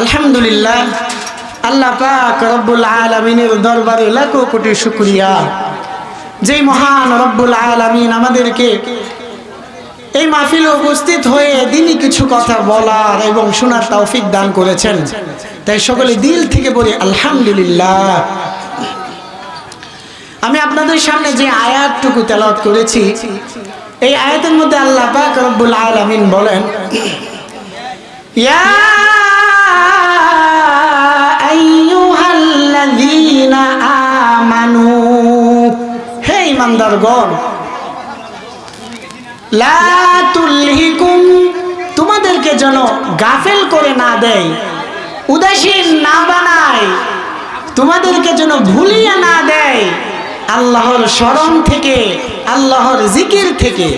আলহামদুলিল্লাহ। আল্লাহ পাক রব্বুল আলমিনের দরবারে লাখো কোটি শুক্রিয়া। যেই মহান রব্বুল আলমিন আমাদেরকে এই মাহফিলে উপস্থিত হয়ে দিনই কিছু কথা বলার এবং শোনার তৌফিক দান করেছেন। তাই সকলে দিল থেকে বলি আলহামদুলিল্লাহ। আমি আপনাদের সামনে যে আয়াতটুকু তেলাওয়াত করেছি, এই আয়াতের মধ্যে আল্লাহ পাক রব্বুল আলামিন বলেন, ইয়া আমানু হে ইমানদারগণ, লা তোমাদেরকে যেন গাফেল করে না দেয়, উদাসীন না বানায়, তোমাদেরকে যেন ভুলিয়ে না দেয়, আল্লাহর স্মরণ থেকে, আল্লাহর জিকির থেকে।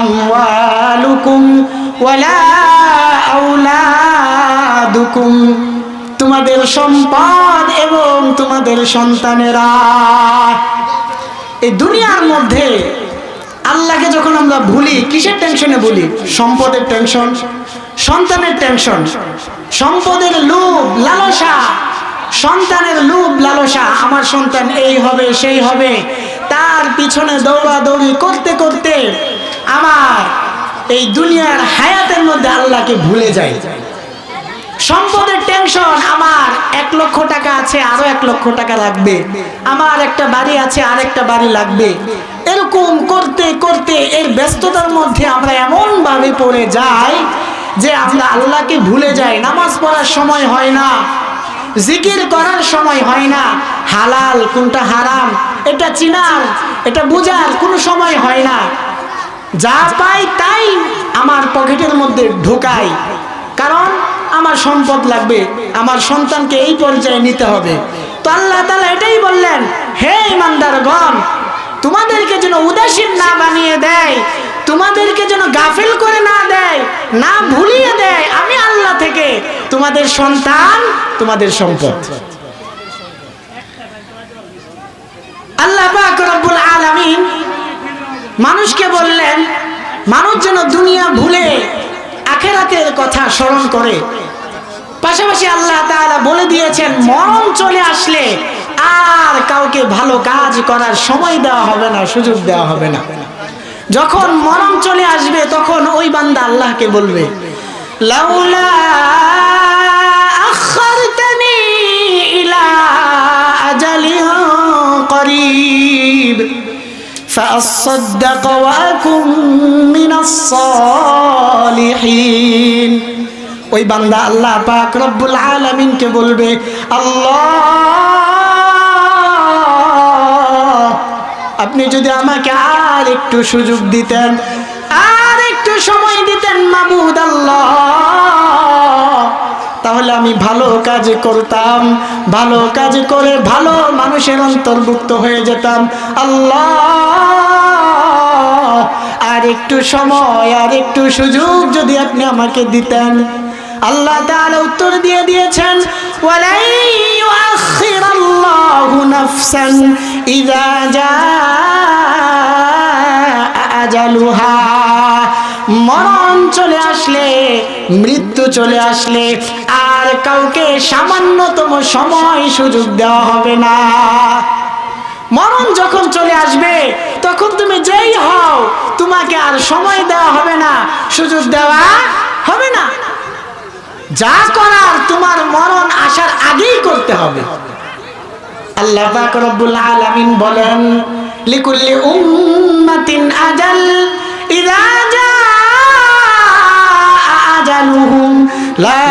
আমওয়ালুকুম ওয়ালা আউলাদুকুম। তোমাদের সম্পদ এবং তোমাদের সন্তানেরা। এই দুনিয়ার মধ্যে আল্লাহকে যখন আমরা ভুলি, কিসের টেনশনে বলি সম্পদের টেনশন সন্তানের টেনশন সম্পদের লোভ, লালসা, সন্তানের লোভ, লালসা, আমার সন্তান এই হবে, সেই হবে। তার পিছনে দৌড়াদৌড়ি করতে করতে আমার এই দুনিয়ার হায়াতের মধ্যে আল্লাহকে ভুলে যায়। সম্পদের টেনশন আমার এক লক্ষ টাকা আছে, আরও এক লক্ষ টাকা লাগবে। আমার একটা বাড়ি আছে আর একটা বাড়ি লাগবে। এরকম করতে করতে এর ব্যস্ততার মধ্যে আমরা এমন ভাবে পড়ে যাই যে আমরা আল্লাহকে ভুলে যাই। নামাজ পড়ার সময় হয় না, জিকির করার সময় হয় না। হালাল কোনটা হারাম, এটা চিনার, এটা বুঝার কোনো সময় হয় না। যা পাই তাই আমার পকেটের মধ্যে ঢোকাই। কারণ আমার সম্পদ লাগবে, আমার সন্তানকে এই পর্যায়ে নিতে হবে। তো আল্লাহ তালা এটাই বললেন, হে ইমানদারগণ তোমাদেরকে যেন উদাসীন না বানিয়ে দেয়, তোমাদেরকে যেন গাফিল করে না দেয়, না ভুলিয়ে দেয়, আমি আল্লাহ থেকে তোমাদের সন্তান, তোমাদের সম্পদ। আল্লাহ রব্বুল আলামিন মানুষকে বললেন, মানুষ যেন দুনিয়া ভুলে আখেরাতের কথা স্মরণ করে। পাশাপাশি আল্লাহ তাআলা বলে দিয়েছেন মরণ চলে আসলে আর কাউকে ভালো কাজ করার সময় দেওয়া হবে না সুযোগ দেওয়া হবে না যখন মরণ চলে আসবে তখন ওই বান্দা আল্লাহকে বলবে লাউলা আখারতানি ইলা আজালিন করিব فأصدق وأكن من الصالحين ওই বান্দা আল্লাহ পাক রব্বুল আলামিনকে বলবে, আল্লাহ, আপনি যদি আমাকে আর একটু সুযোগ দিতেন, আর একটু সময় দিতেন মাবুদ আল্লাহ, তাহলে আমি ভালো কাজ করতাম, ভালো কাজ করে ভালো মানুষের অন্তর্ভুক্ত হয়ে যেতাম। আল্লাহ, আর একটু সময়, আর একটু সুযোগ যদি আপনি আমাকে দিতেন। আল্লাহ তাআলা উত্তর দিয়ে দিয়েছেন, ওয়ালাই ইউআখিরাল্লাহু নাফসান ইযা জাআ আজালুহা। মরণ চলে আসলে, মৃত্যু চলে আসলে, আর কাউকে সামান্যতম সময় সুযোগ দেওয়া হবে না। মরণ যখন চলে আসবে, তখন তুমি যেই হও, তোমাকে আর সময় দেওয়া হবে না, সুযোগ দেওয়া হবে না। যা করার তোমার মরণ আসার আগেই করতে হবে। আল্লাহ পাক রব্বুল আলামিন বলেন, লিকুল্লি উম্মাতিন আজাল ইযা জাআ আজালুহুম, লা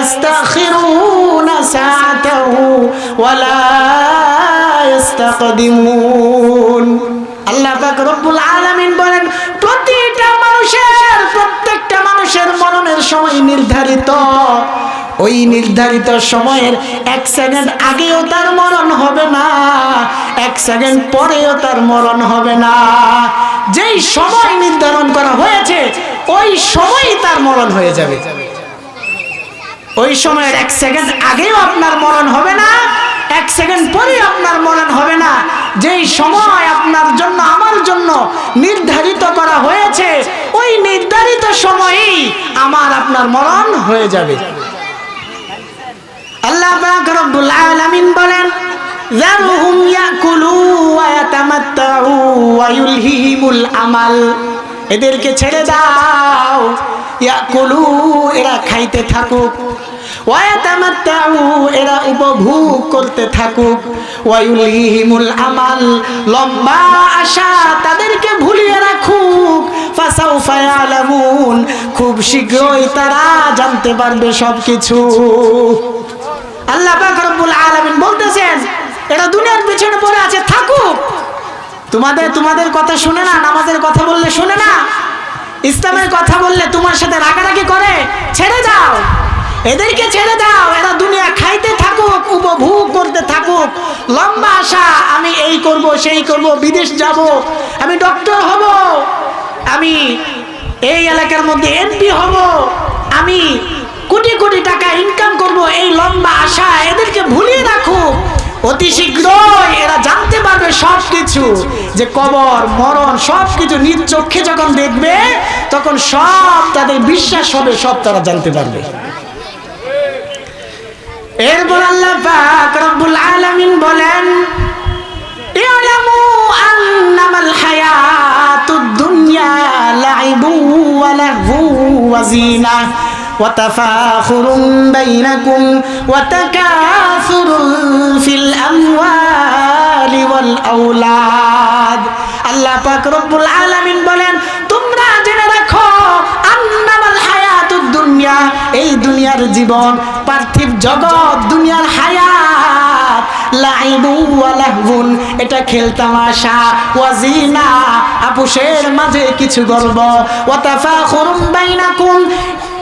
ইস্তাখিরুনা সাআতাহু ওয়ালা ইস্তাকদিমুন আল্লাহ পাক রব্বুল আলামিন বলেন, প্রতিটা মানুষের নির্ধারিত। ওই নির্ধারিত সময়ের এক সেকেন্ড আগেও তার মরণ হবে না, এক সেকেন্ড পরেও তার মরণ হবে না। যেই সময় নির্ধারণ করা হয়েছে, ওই সময়ই তার মরণ হয়ে যাবে। ওই সময়ের এক সেকেন্ড আগেও আপনার মরণ হবে না এক সেকেন্ড পরে আপনার মরণ হবে না। যেই সময় আপনার জন্য, আমার জন্য নির্ধারিত করা হয়েছে, ওই নির্ধারিত সময়েই আমার আপনার মরণ হয়ে যাবে। আল্লাহ রব্বুল আলামিন বলেন, যারহুম ইয়াকুলু ওয়া ইয়াতামাত্তাউ ওয়া ইউলহিহিমুল আমাল। এদেরকে ছেড়ে দাও। ইয়াকুলু, এরা খাইতে থাকুক। এরা উপভোগ করতে থাকুক। ওয়া ইউলহিহিমুল আমাল, লম্বা আশা তাদেরকে ভুলিয়ে রাখুক। খুব শীঘ্রই তারা জানতে পারবে আল্লাহ পাক আলামিন বলতেছেন এটা দুনিয়ার পিছনে পড়ে আছে, থাকুক। তোমাদের তোমাদের কথা শুনে না, নামাজের কথা বললে শুনে না। ইসলামের কথা বললে তোমার সাথে রাগারাগি করে, ছেড়ে দাও এদেরকে ছেড়ে দাও, এরা দুনিয়া খাইতে থাকুক, উপভোগ করতে থাকুক। লম্বা আশা, আমি এই করব, সেই করব, বিদেশ যাব, আমি ডক্টর হব, আমি এই এলাকার মধ্যে এমপি হব, আমি কোটি কোটি টাকা ইনকাম করব, এই লম্বা আশা এদেরকে ভুলিয়ে রাখুক। অতি শীঘ্রই এরা জানতে পারবে সব কিছু যে কবর, মরণ সব কিছু নিজ চোখে যখন দেখবে, তখন সব তাদের বিশ্বাস হবে, সব তারা জানতে পারবে। এরপর আল্লাহ পাক রব্বুল আলামিন বলেন ইলামু আন্নামাল হায়াতুদ দুনিয়া লাইবু ওয়া লাহু ওয়া জিনা وتفاخر بينكم وتكاثر في الأموال والأولاد আল্লাহ পাক রব্বুল আলামিন বলেন তোমরা জেনে রাখো আন্নামাল হায়াতুদ দুনিয়া এই দুনিয়ার জীবন পার্থিব জগৎ, দুনিয়ার হায়াত লাইবু ওয়ালাহুন এটা খেলতাম আশা ওয়াজিনা আপুষের মাঝে কিছু গর্ব ওয়াতাফাখুরুম বাইনাকুম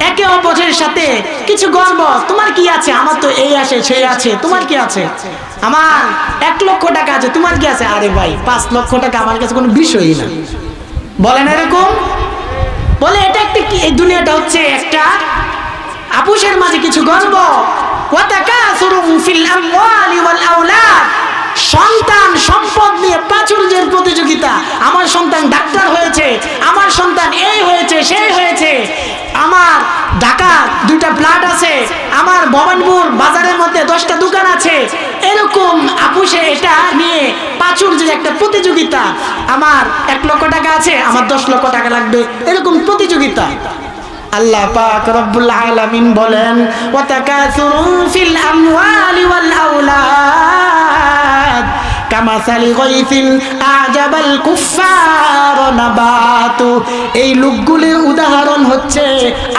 একে অপরের সাথে কিছু গর্ব তোমার কি আছে? আমার তো এই আছে, সেই আছে। তোমার কি আছে? আমার এক লক্ষ টাকা আছে। তোমার কি আছে? আরে ভাই, পাঁচ লক্ষ টাকা আমার কাছে কোনো না। এরকম? বলে, এটা একটা কি? এই দুনিয়াটা হচ্ছে একটা আপুষের মাঝে কিছু গর্ব সন্তান সম্পদ নিয়ে প্রাচুর্যের প্রতিযোগিতা। আমার সন্তান ডাক্তার হয়েছে, আমার সন্তান এই হয়েছে সেই হয়েছে। আমার ঢাকা দুইটা প্লাট আছে, আমার ভবানপুর বাজারের মধ্যে দশটা দোকান আছে। এরকম আপুষে এটা নিয়ে প্রাচুর্যের একটা প্রতিযোগিতা। আমার এক লক্ষ টাকা আছে, আমার দশ লক্ষ টাকা লাগবে। এরকম প্রতিযোগিতা। আল্লাহ পাক রব্বুল আলামিন বলেন ওয়া তাকাসুরুন ফিল আমওয়ালি ওয়াল আওলাদ, কামাসালি গাইসিন আজাবাল কুফফার নাবাতু। এই লোকগুলির উদাহরণ হচ্ছে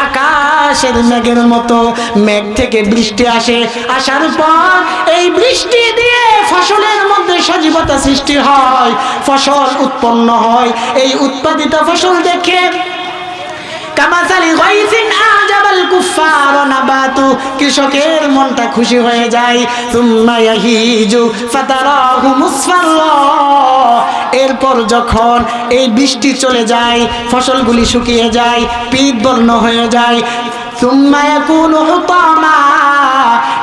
আকাশের মেঘের মতো। মেঘ থেকে বৃষ্টি আসে, আসার পর এই বৃষ্টি দিয়ে ফসলের মধ্যে সজীবতা সৃষ্টি হয়, ফসল উৎপন্ন হয়। এই উৎপাদিত ফসল দেখে কৃষকের মনটা খুশি হয়ে যায়। এরপর যখন এই বৃষ্টি চলে যায়, ফসলগুলি শুকিয়ে যায় পিত বর্ণ হয়ে যায়, সুম্মা ইয়াকুনু হুতামা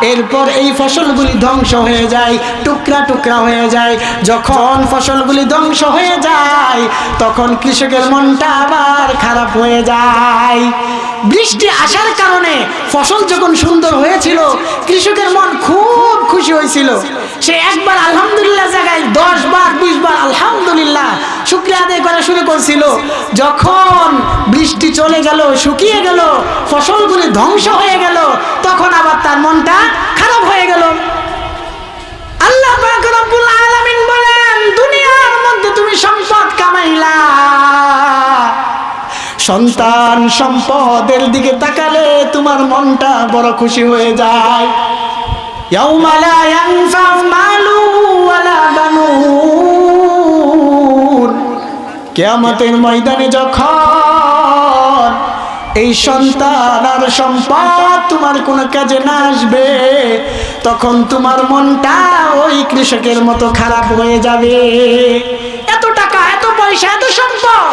এরপর এই ফসলগুলি ধ্বংস হয়ে যায়, টুকরা টুকরা হয়ে যায়। যখন ফসলগুলি ধ্বংস হয়ে যায়, তখন কৃষকের মনটা আবার খারাপ হয়ে যায়। বৃষ্টি আসার কারণে ফসল যখন সুন্দর হয়েছিল, কৃষকের মন খুব খুশি হয়েছিল। সে একবার আলহামদুলিল্লাহ জায়গায় দশ বার বিশ বার আলহামদুলিল্লাহ, শুক্রিয়া আদায় করা শুরু করছিল। যখন বৃষ্টি চলে গেল, শুকিয়ে গেল, ফসলগুলি ধ্বংস হয়ে গেল, তখন আবার তার মনটা খারাপ হয়ে গেল। আল্লাহ আলামিন বলেন, দুনিয়ার মধ্যে তুমি সম্পদ কামাইলা। সন্তান সম্পদের দিকে তাকালে তোমার মনটা বড় খুশি হয়ে যায়। লা ইয়ানফাউ কিয়ামতের ময়দানে যখন এই সন্তান আর সম্পদ তোমার কোনো কাজে না আসবে তখন তোমার মনটা ওই কৃষকের মতো খারাপ হয়ে যাবে। এত টাকা এত পয়সা এত সম্পদ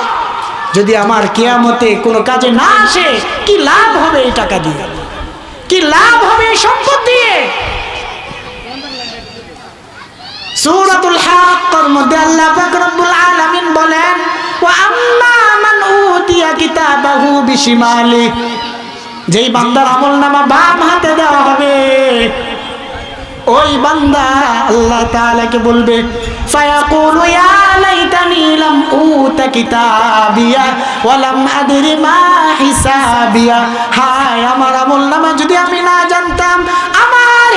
যদি আমার কেয়ামতে কোনো কাজে না আসে কি লাভ হবে এই টাকা দিয়ে? কি লাভ হবে এই সম্পদ দিয়ে? সূরাতুল হাক্কার মধ্যে আল্লাহ পাক রব্বুল আলামিন বলেন যেই বান্দার আমলনামা বাম হাতে দেওয়া হবে, ওই বান্দা আল্লাহ তাআলাকে বলবে মা হায়, আমার আমলনামা যদি আমি না জানতাম, আমার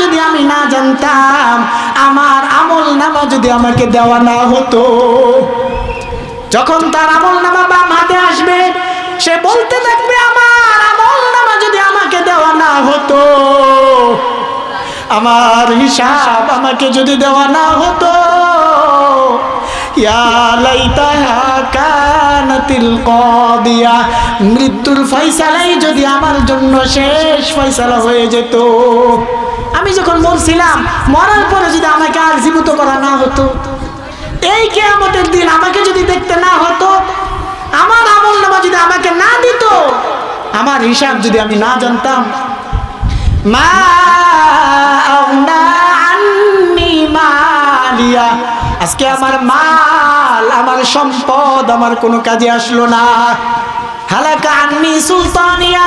যদি আমি না জানতাম, আমার আমল নামা যদি আমাকে দেওয়া না হতো। যখন তার আমল নামা বাম হাতে আসবে, সে বলতে থাকবে, আমার আমল নামা যদি আমাকে দেওয়া না হতো, আমার হিসাব আমাকে যদি দেওয়া না হতো মৃত্যুর ফয়সালাই যদি আমার জন্য শেষ ফয়সালা হয়ে যেত। আমি যখন মরছিলাম মরার পরে যদি আমাকে আর জীবিত করা না হতো এই কেয়ামতের দিন আমাকে যদি দেখতে না হতো, আমার আমল নামা যদি আমাকে না দিত, আমার হিসাব যদি আমি না জানতাম। মা মালিয়া, আজকে আমার মাল, আমার সম্পদ, আমার কোনো কাজে আসলো না। হালাকা আন্নি সুলতানিয়া,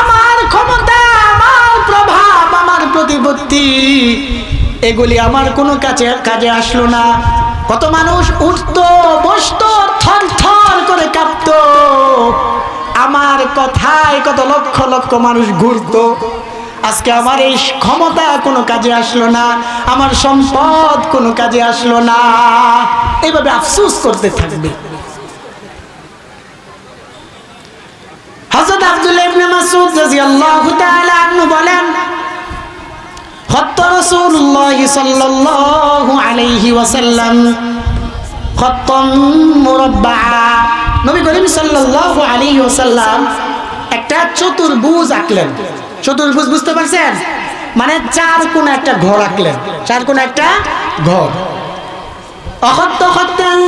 আমার ক্ষমতা, আমার প্রভাব, আমার প্রতিপত্তি, এগুলি আমার কোনো কাজে কাজে আসলো না। কত মানুষ উঠতো, বসতো, থর থর করে কাঁপতো। আমার কথায় কত লক্ষ লক্ষ মানুষ ঘুরতো। আজকে আমার এই ক্ষমতা কোনো কাজে আসলো না, আমার সম্পদ কোনো কাজে আসলো না। এইভাবে আফসুস করতে থাকবে। হযরত আব্দুল্লাহ ইবনে মাসউদ রাদিয়াল্লাহু তাআলা আনহু বলেন একটা চতুর্ভুজ আঁকলেন। চতুর্ভুজ বুঝতে পারছেন? মানে চার কোন একটা ঘর আঁকলেন। চার কোন একটা ঘর। অখত্ত খত্তান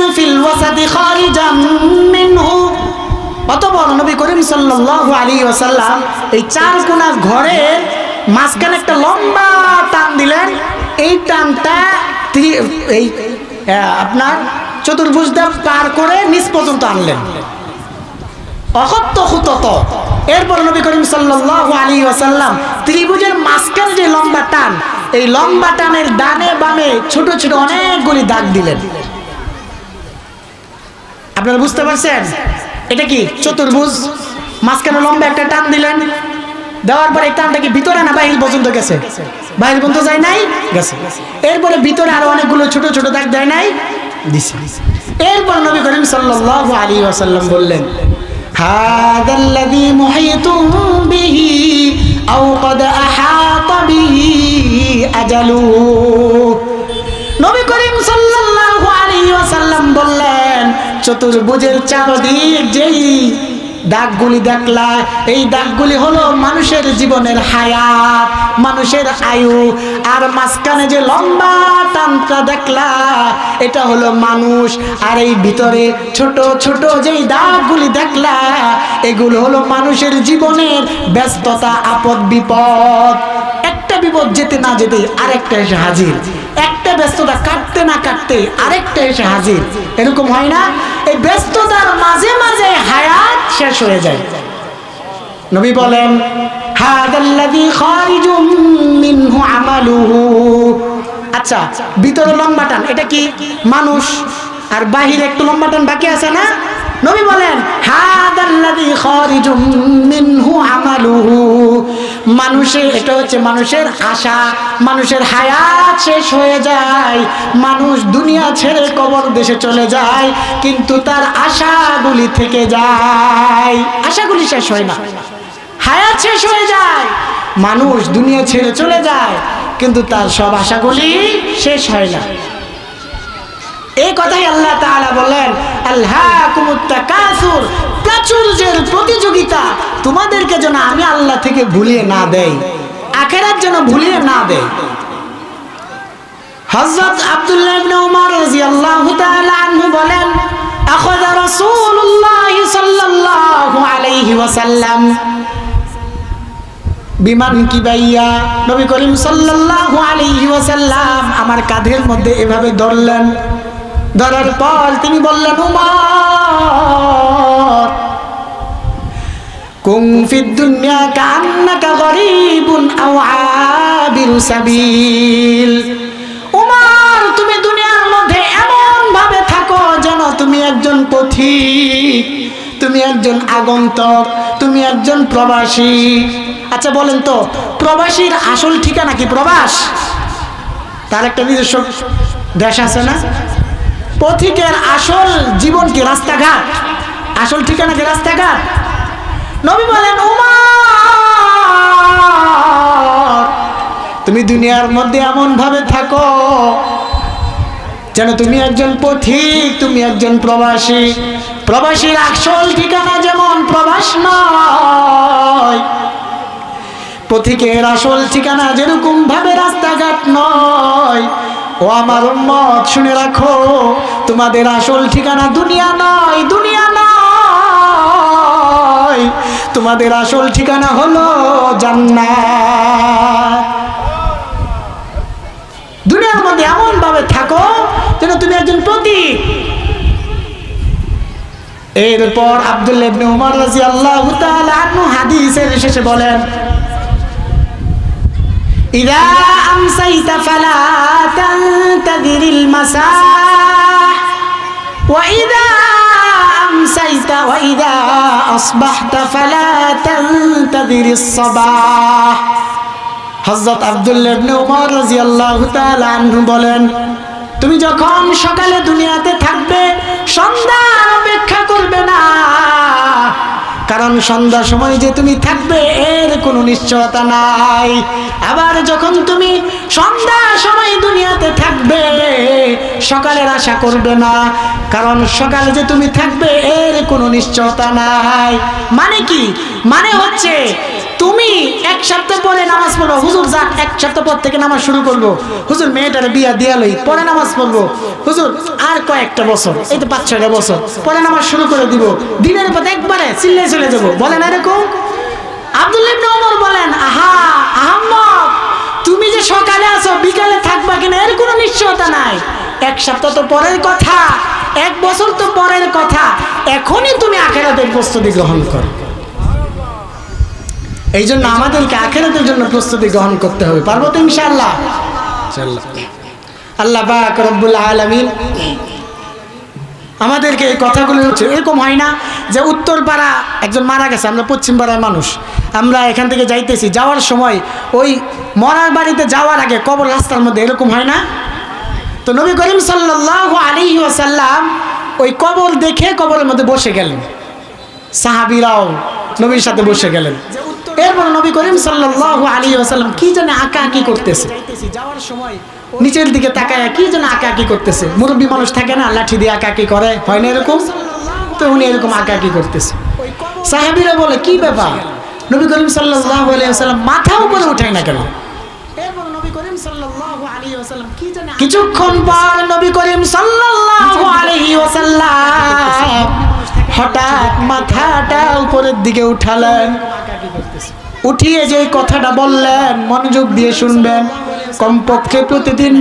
নবী করিম সাল্লাল্লাহু আলাইহি ওয়াসাল্লাম এই চার কোণা ঘরের মাঝখানে একটা লম্বা টান দিলেন। এই টানটা এই আপনার চতুর্ভুজটা পার করে নিচ পর্যন্ত আনলেন। এরপর নবী ত্রিভুজের যে লম্বা টান, এই লম্বা টানের বামে ছোট ছোট অনেকগুলি দাগ দিলেন। আপনারা বুঝতে পারছেন? এটা কি? চতুর্ভুজ। মাঝখানে লম্বা একটা টান দিলেন। দেওয়ার পরে এই টানটা কি ভিতরে না বাহির পর্যন্ত গেছে বাহির পর্যন্ত যায় নাই গেছে এরপরে ভিতরে আরো অনেকগুলো ছোট ছোট দাগ দেয় নাই দিছে এরপর নবী করিম সাল্লাল্লাহু আলাইহি ওয়াসাল্লাম বললেন هذا الذي محيط به أو قد أحاط به أجله নবী করিম সাল্লাল্লাহু আলাইহি ওয়াসাল্লাম বললেন চতুর্ভুজের চারদিক যেই দাগগুলি দেখলা এই দাগগুলি হলো মানুষের জীবনের হায়াত, মানুষের আয়ু। আর মাঝখানে যে লম্বা টানটা দেখলা এটা হলো মানুষ। আর এই ভিতরে ছোট ছোট যেই দাগগুলি দেখলা এগুলো হলো মানুষের জীবনের ব্যস্ততা আপদ বিপদ একটা বিপদ যেতে না যেতে আরেকটা এসে হাজির। একটা ব্যস্ততা কাটতে না কাটতে আরেকটা এসে হাজির। এরকম হয় না? এই ব্যস্ততার মাঝে মাঝে হায়াত শেষ হয়ে যায়। নবী বলেন আচ্ছা ভিতরে লম্বা টান, এটা কি মানুষ? আর বাহিরে একটু লম্বা টান বাকি আছে না? নবী বলেন, হাদাল্লাযী খারিজুম মিনহু আমালুহু। মানুষের, এটা হচ্ছে মানুষের আশা, মানুষের হায়াত শেষ হয়ে যায়, মানুষ দুনিয়া ছেড়ে কবর দেশে চলে যায়, কিন্তু তার আশাগুলি থেকে যায়। আশাগুলি শেষ হয় না। হায়াত শেষ হয়ে যায়, মানুষ দুনিয়া ছেড়ে চলে যায়, কিন্তু তার সব আশাগুলি শেষ হয় না। এই কথাই আল্লাহ তাআলা বলেন আল্লাহ কাসুর প্রাচুর্যের প্রতিযোগিতা তোমাদেরকে যেন আমি আল্লাহ থেকে ভুলিয়ে না দেই, আখেরাত যেন ভুলিয়ে না দেয় হযরত আব্দুল্লাহ ইবনে ওমর রাদিয়াল্লাহু তাআলা আনহু বলেন, আখাযা রাসূলুল্লাহ সাল্লাল্লাহু আলাইহি ওয়াসাল্লাম। বিমান কি বাইয়া, নবী করিম সাল্লাল্লাহু আলাইহি ওয়াসাল্লাম আমার কাঁধের মধ্যে এভাবে ধরলেন। ধরার পর তিনি বললেন, উমর কুংফিদ দুনিয়া কান্নাকা গরীবুন আও আবিরু সাবিল। উমর, তুমি দুনিয়ার মধ্যে এমন ভাবে থাকো যেন তুমি একজন পথিক, তুমি একজন আগন্তক, তুমি একজন প্রবাসী। আচ্ছা বলেন তো, প্রবাসীর আসল ঠিকানা কি? প্রবাস? তার একটা নিজস্ব দেশ আছে না? পথিকের আসল জীবন কি? রাস্তাঘাট। আসল ঠিকানা কি? রাস্তাঘাট। নবী বলেন তুমি দুনিয়ার মধ্যে এমন ভাবে থাকো যেন তুমি একজন পথিক, তুমি একজন প্রবাসী। প্রবাসীর আসল ঠিকানা যেমন প্রবাস নয়, পথিকের আসল ঠিকানা যেরকম ভাবে রাস্তাঘাট নয় ও আমার উম্মত, শুনে রাখো, তোমাদের আসল ঠিকানা দুনিয়া নয় দুনিয়া নয়। তোমাদের আসল ঠিকানা হলো জান্নাত। দুনিয়ার মধ্যে এমন ভাবে থাকো যেন তুমি একজন প্রতীক। এরপর আব্দুল্লাহ ইবনে উমর রাদিয়াল্লাহু তাআলা আনহু হাদিসের শেষে বলেন ফালা তানতাদিরিল মাসাহ। ওয়া ইদা আমসাইতা ওয়া ইদা আসবাহতা ফালা তানতাদিরিস সাবাহ। হযরত আব্দুল্লাহ ইবনে উমর রাদিয়াল্লাহু তাআলা আনহু বলেন, তুমি যখন সকালে দুনিয়াতে থাকবে, সন্ধ্যা অপেক্ষা করবে না। কারণ সন্ধ্যার সময় যে তুমি থাকবে, এর কোনো নিশ্চয়তা নাই। আবার যখন তুমি সন্ধ্যার সময় দুনিয়াতে থাকবে, সকালের আশা করবে না। কারণ সকালে যে তুমি থাকবে, এর কোনো নিশ্চয়তা নাই। মানে কি? মানে হচ্ছে তুমি এক সপ্তাহ পরে নামাজ পড়ব হুজুর যান এক সপ্তাহ পর থেকে নামাজ শুরু করব। হুজুর, মেয়েটার বিয়া দিয়া লই, পরে নামাজ পড়ব। হুজুর, আর কয়েকটা বছর, এই তো পাঁচ ছয়টা বছর, পরে নামাজ শুরু করে দিব। দিনের পর একবারে চিল্লে চলে যাব। বলেন এরকম? আব্দুল ইবনে ওমর বলেন, আহা, আহম্মদ, তুমি যে সকালে আসো বিকালে থাকবা কিনা, এর কোনো নিশ্চয়তা নাই। এক সপ্তাহ তো পরের কথা, এক বছর তো পরের কথা। এখনই তুমি আখেরাতের প্রস্তুতি গ্রহণ করো। এই জন্য আমাদেরকে আখেরাতের জন্য প্রস্তুতি গ্রহণ করতে হবে। পারব তো ইনশাআল্লাহ? আল্লাহ পাক রব্বুল আলামিন আমাদেরকে এই কথাগুলো হচ্ছে এরকম হয় না যে উত্তর পাড়া একজন মারা গেছে আমরা পশ্চিম পাড়ার মানুষ। আমরা এখান থেকে যাইতেছি যাওয়ার সময় ওই মরার বাড়িতে যাওয়ার আগে কবর রাস্তার মধ্যে এরকম হয় না? তো নবী করিম সাল্লাল্লাহু আলাইহি ওয়াসাল্লাম ওই কবর দেখে কবরের মধ্যে বসে গেলেন। সাহাবিরাও নবীর সাথে বসে গেলেন। এরপর নবী করিম সাল্লাল্লাহু আলাইহি ওয়াসাল্লাম কি জানে আঁকা আঁকি করতেছে? যাওয়ার সময় নিচের দিকে তাকায় কি যেন আঁকা আঁকি করতেছে? মুরব্বী মানুষ থাকে না লাঠি দিয়ে আঁকা আঁকি করে হয় না এরকম? তো উনি এরকম আঁকা আঁকি করতেছে। সাহাবিরা বলে কি ব্যাপার? নবী করিম সাল্লাল্লাহু আলাইহি ওয়াসাল্লাম মাথা উপরে উঠায় না কেন? কিছুক্ষণ পর নবী করিম সাল্লাল্লাহু আলাইহি ওয়াসাল্লাম হঠাৎ মাথাটা উপরের দিকে উঠালেন। উঠিয়ে যে কথাটা বললেন, মনোযোগ দিয়ে শুনবেন। কমপক্ষে প্রতিদিন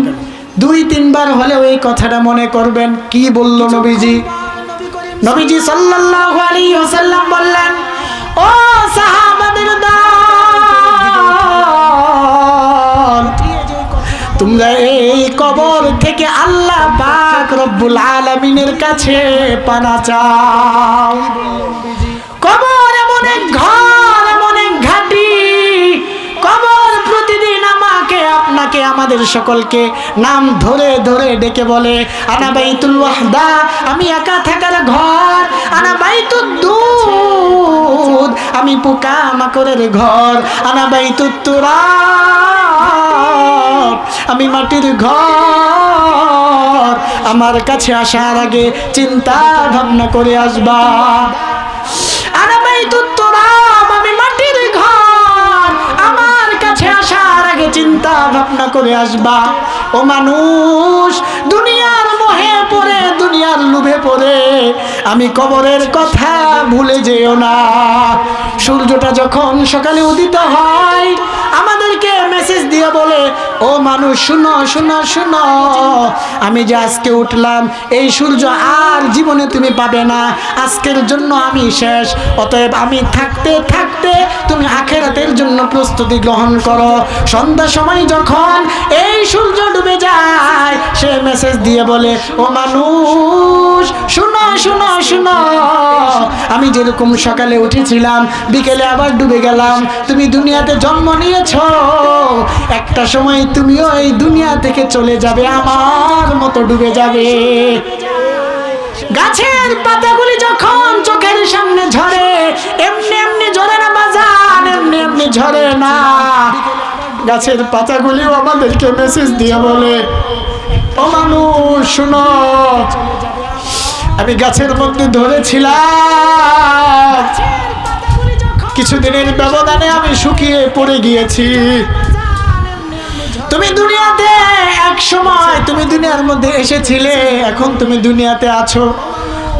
দুই, তিনবার হলেও এই কথাটা মনে করবেন। কি বলল নবীজি? নবীজি সাল্লাল্লাহু আলাইহি ওয়াসাল্লাম বললেন, ও সাহাবাদের দল তোমরা এই কবর থেকে আল্লাহ পাক রব্বুল আলামিনের কাছে পানা চাও। আমাদের সকলকে নাম ধরে ধরে ডেকে বলে, আনা বাইতুল ওয়াহদা, আমি একা থাকার ঘর। আনা বাইতুদ দুধ, আমি পোকা মাকড়ের ঘর। আনা বাইতুত তুরাব, আমি মাটির ঘর। আমার কাছে আসার আগে চিন্তা ভাবনা করে আসবা। আসবা? ও মানুষ, দুনিয়ার মোহে পড়ে, দুনিয়ার লুভে পড়ে। আমি কবরের কথা ভুলে যেও না। সূর্যটা যখন সকালে উদিত হয়, আমাদেরকে মেসেজ দিয়ে বলে, ও মানুষ, শুনো শুনো শুনো। আমি যে আজকে উঠলাম, এই সূর্য আর জীবনে তুমি পাবে না। আজকের জন্য আমি শেষ। অতএব আমি থাকতে থাকতে তুমি আখেরাতের জন্য প্রস্তুতি গ্রহণ করো। সন্ধ্যা সময় যখন এই সূর্য ডুবে যায়, সে মেসেজ দিয়ে বলে, ও মানুষ, শুনো শুনো শুনো। আমি যেরকম সকালে উঠেছিলাম, বিকেলে আবার ডুবে গেলাম। তুমি দুনিয়াতে জন্ম নিয়েছ। একটা সময় তুমিও এই দুনিয়া থেকে চলে যাবে, আমার মতো ডুবে যাবে। গাছের পাতাগুলি যখন চোখের সামনে ঝরে এমনি ঝরে না। গাছের পাতাগুলিও আমাদেরকে মেসেজ দিয়ে বলে, ও মানুষ, শুনো, আমি গাছের মধ্যে ধরেছিলাম। কিছুদিনের ব্যবধানে আমি শুকিয়ে পড়ে গিয়েছি। তুমি দুনিয়াতে এক সময়, তুমি দুনিয়ার মধ্যে এসেছিলে, এখন তুমি দুনিয়াতে আছো।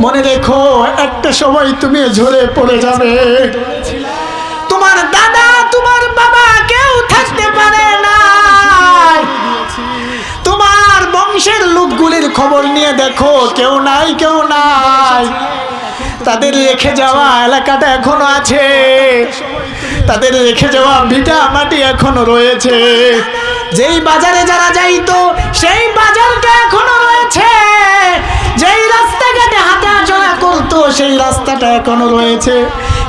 মনে রেখো, একটা সময় তুমি ঝরে পড়ে যাবে। তোমার দাদা, তোমার বাবা কেউ থাকতে পারে না তোমার বংশের লোকগুলির খবর নিয়ে দেখো, কেউ নাই কেউ নাই। তাদের রেখে যাওয়া এলাকাটা এখনও আছে। তাদের রেখে যাওয়া ভিটা মাটি এখনও রয়েছে। যেই বাজারে যারা যাইতো, সেই বাজারটা এখনও রয়েছে। যেই রাস্তাঘাটে হাঁটা করতো সেই রাস্তাটা এখনও রয়েছে।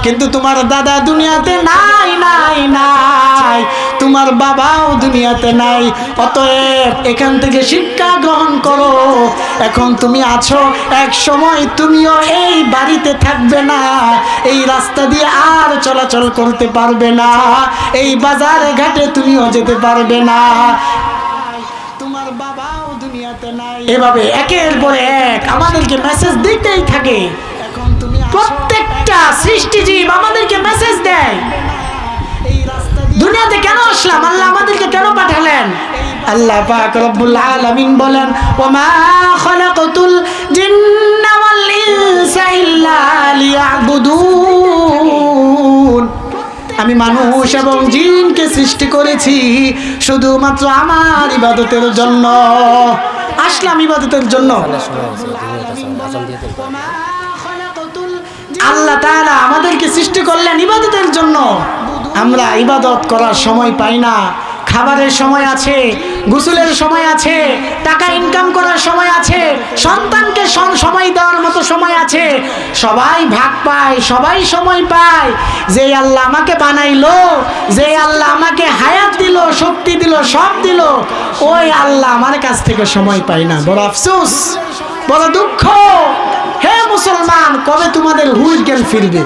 কিন্তু তোমার দাদা দুনিয়াতে নাই নাই নাই। তোমার বাবাও দুনিয়াতে নাই। অতএব এখান থেকে শিক্ষা গ্রহণ করো। এখন তুমি আছো, এক সময় তুমিও এই বাড়িতে থাকবে না। এই রাস্তা দিয়ে আর চলাচল করতে পারবে না। এই বাজারে ঘাটে তুমিও যেতে পারবে না। তোমার বাবাও দুনিয়াতে নাই। এভাবে একের পরে এক আমাদেরকে মেসেজ দিতেই থাকে। প্রত্যেকটা সৃষ্টিজীব আমাদেরকে মেসেজ দেয়। দুনিয়াতে কেন আসলাম? আল্লাহ আমাদেরকে কেন পাঠালেন? আল্লাহ পাক রব্বুল আলামিন বলেন ওমা খলাকতুল জিন্না ওয়াল ইনসা ইল্লা লিয়াবুদুন। আমি মানুষ এবং জিনকে সৃষ্টি করেছি শুধুমাত্র আমার ইবাদতের জন্য। আসলাম ইবাদতের জন্য। আল্লাহ তাআলা আমাদেরকে সৃষ্টি করলেন ইবাদতের জন্য। আমরা ইবাদত করার সময় পাই না। খাবারের সময় আছে, গোসলের সময় আছে, টাকা ইনকাম করার সময় আছে, সন্তানকে সন- সময় দেওয়ার মতো সময় আছে। সবাই ভাগ পায়, সবাই সময় পায়। যে আল্লাহ আমাকে বানাইলো, যে আল্লাহ আমাকে হায়াত দিল, শক্তি দিল, সব দিল, ওই আল্লাহ আমার কাছ থেকে সময় পাই না। বড় আফসোস, বড় দুঃখ। হে মুসলমান, কবে তোমাদের হুশ জ্ঞান ফিরবে?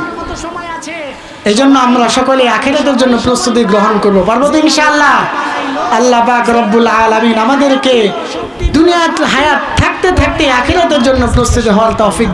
এই জন্য আমরা সকলে আখেরাতের জন্য প্রস্তুতি গ্রহণ করব। পারব তো ইনশাআল্লাহ? আল্লাহ পাক রব্বুল আলামিন আমাদেরকে দুনিয়ার হায়াত থাকতে থাকতে আখেরাতের জন্য প্রস্তুতি হওয়ার তৌফিক